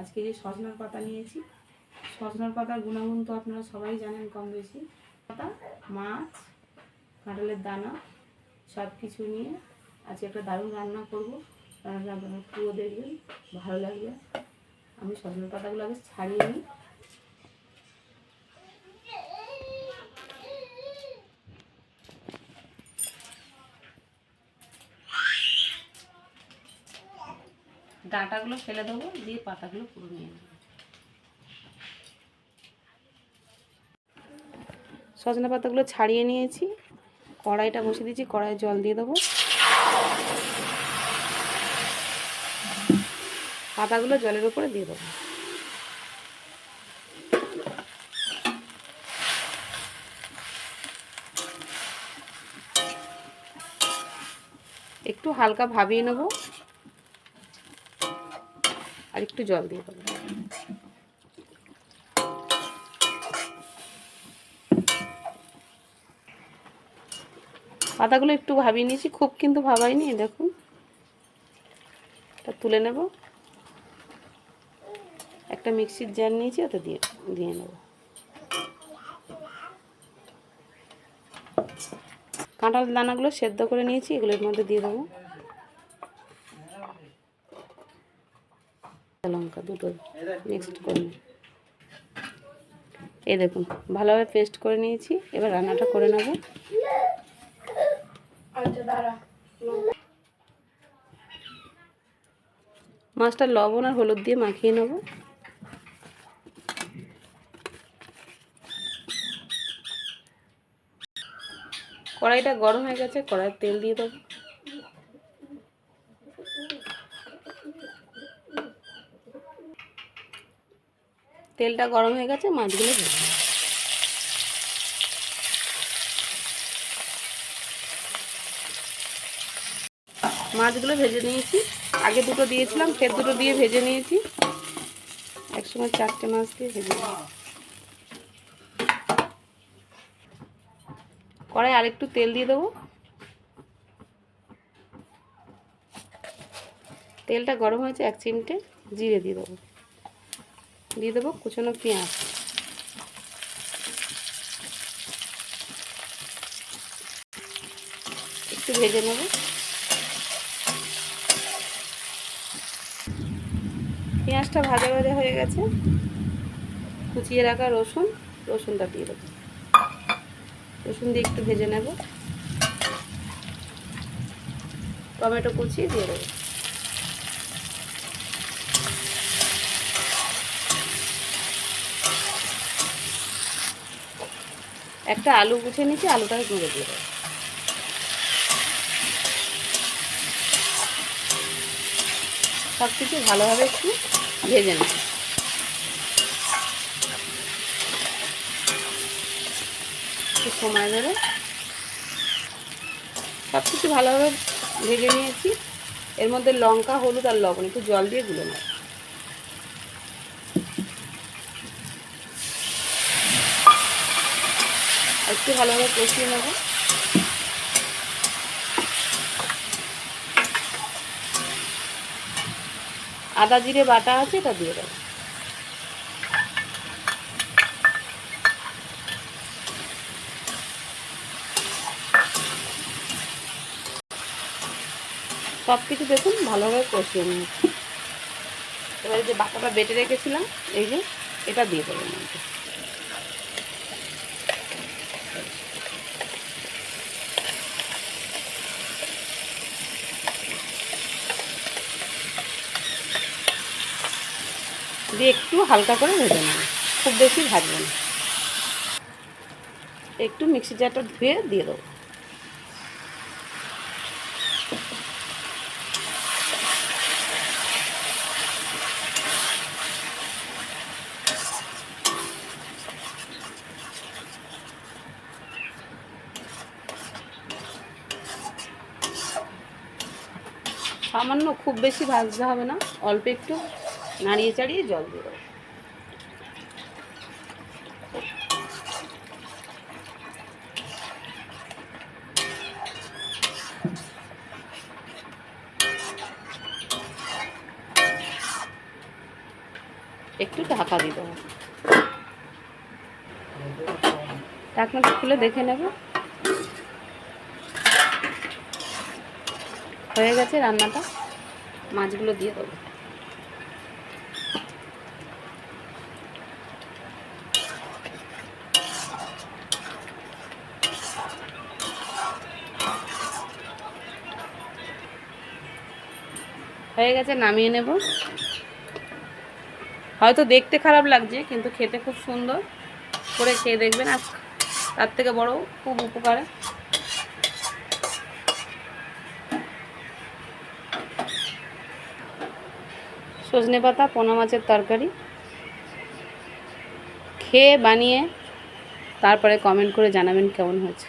আজকে যে সজনার পাতা নিয়েছি, সজনার পাতার গুণাগুণ তো আপনারা সবাই জানেন কম বেশি। পাতা, মাছ, কাঁঠালের দানা সব কিছু নিয়ে আজকে একটা দারুণ রান্না করব। রান্না পুরো দেখবেন, ভালো লাগবে। আমি সজনার পাতাগুলো আগে ছাড়িয়ে নিই। ডাঁটাগুলো ফেলে দেবো, দিয়ে পাতাগুলো পুরো নিয়ে নেব। সজনা পাতাগুলো ছাড়িয়ে নিয়েছি, কড়াইটা বসিয়ে দিয়েছি, কড়াইয়ে জল দিয়ে দেবো। পাতাগুলো জলের উপরে দিয়ে দেবো। একটু হালকা ভাবিয়ে নেব। আর একটু জল দিয়ে দেবো। পাতাগুলো একটু ভাবিয়ে নিয়েছি, খুব কিন্তু ভাবাইনি, দেখুন। তুলে নেব। একটা মিক্সির জার নিয়েছি, ওটা দিয়ে দিয়ে নেব। কাঁঠাল দানাগুলো সেদ্ধ করে নিয়েছি, এগুলোর মধ্যে দিয়ে দেবো। লঙ্কা দুটো মিক্সড করে নিই। এই দেখুন ভালোভাবে পেস্ট করে নিয়েছি। এবার রান্নাটা করে নেব। মাছটা লবণ আর হলুদ দিয়ে মাখিয়ে নেব। কড়াইটা গরম হয়ে গেছে কড়াইয়ের তেল দিয়ে দেবো। তেলটা গরম হয়ে গেছে, মাছগুলো ভেজে মাছগুলো ভেজে নিয়েছি। আগে দুটো দিয়েছিলাম, ফের দুটো দিয়ে ভেজে নিয়েছি। একসময় চারটে মাছ দিয়ে ভেজে কড়াই আরেকটু তেল দিয়ে দেবো। তেলটা গরম হয়েছে, এক চিমটে জিরে দিয়ে দেবো। দিয়ে দেবো কুচনো পেঁয়াজ। একটু ভেজে নেব। পেঁয়াজটা ভাজা ভাজা হয়ে গেছে। কুচিয়ে রাখা রসুন, রসুনটা দিয়ে দেবো। রসুন দিয়ে একটু ভেজে নেব। টমেটো কুচিয়ে দিয়ে দেবো। একটা আলু গুছে নিচ্ছি আলুটা গুঁড়ো দিয়ে দেবো। সব কিছু ভালোভাবে একটু ভেজে নেব। একটু সময় ধরে সব কিছু ভালোভাবে ভেজে নিয়েছি। এর মধ্যে লঙ্কা, হলুদ আর লবণ, একটু জল দিয়ে গুলে নেব। একটু ভালোভাবে কষিয়ে নেব। আদা জিরে বাটা আছে, এটা দিয়ে দেবো। সব কিছু দেখুন, ভালোভাবে কষিয়ে নিয়েছি এবারে যে বাটাটা বেটে রেখেছিলাম, এই যে, এটা দিয়ে দেবো। দিয়ে একটু হালকা করে ভেজে নেব। খুব বেশি ভাজবো না। একটু মিক্সি জারটা ধুয়ে দিয়ে দেবো। সামান্য খুব বেশি ভাজতে হবে না, অল্প একটু। নাড়িয়ে চাড়িয়ে জল দিয়ে দেবো। একটু ঢাকা দিয়ে দেবো। ঢাকনাটা খুলে দেখে নেব। হয়ে গেছে রান্নাটা। মাছগুলো দিয়ে দেবো। হয়ে গেছে, নামিয়ে নেব। হয়তো দেখতে খারাপ লাগছে, কিন্তু খেতে খুব সুন্দর করে খেয়ে দেখবেন। আর তার থেকে বড় খুব উপকারে। সজনে পাতা, পোনা মাছের তরকারি। খেয়ে বানিয়ে তারপরে কমেন্ট করে জানাবেন কেমন হয়েছে।